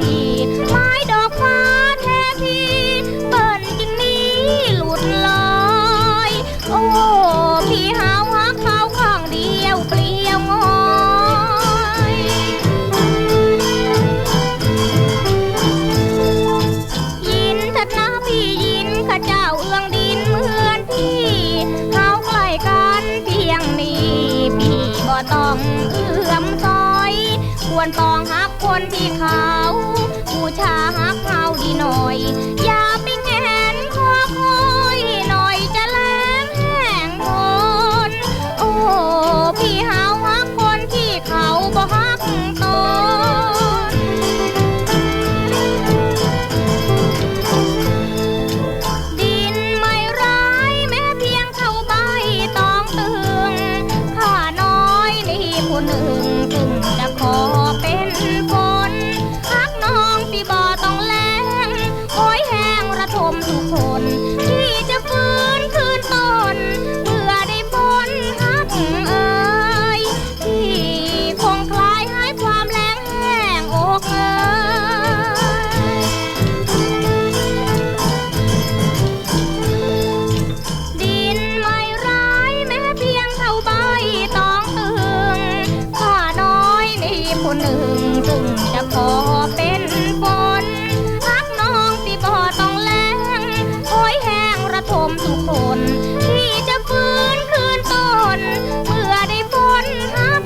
你 ควรต้องหักคนที่เขา ผู้ชาหักเขาดีหนอ ทุกคนที่จะฟื้นคืนตนเมื่อได้พ้นทับ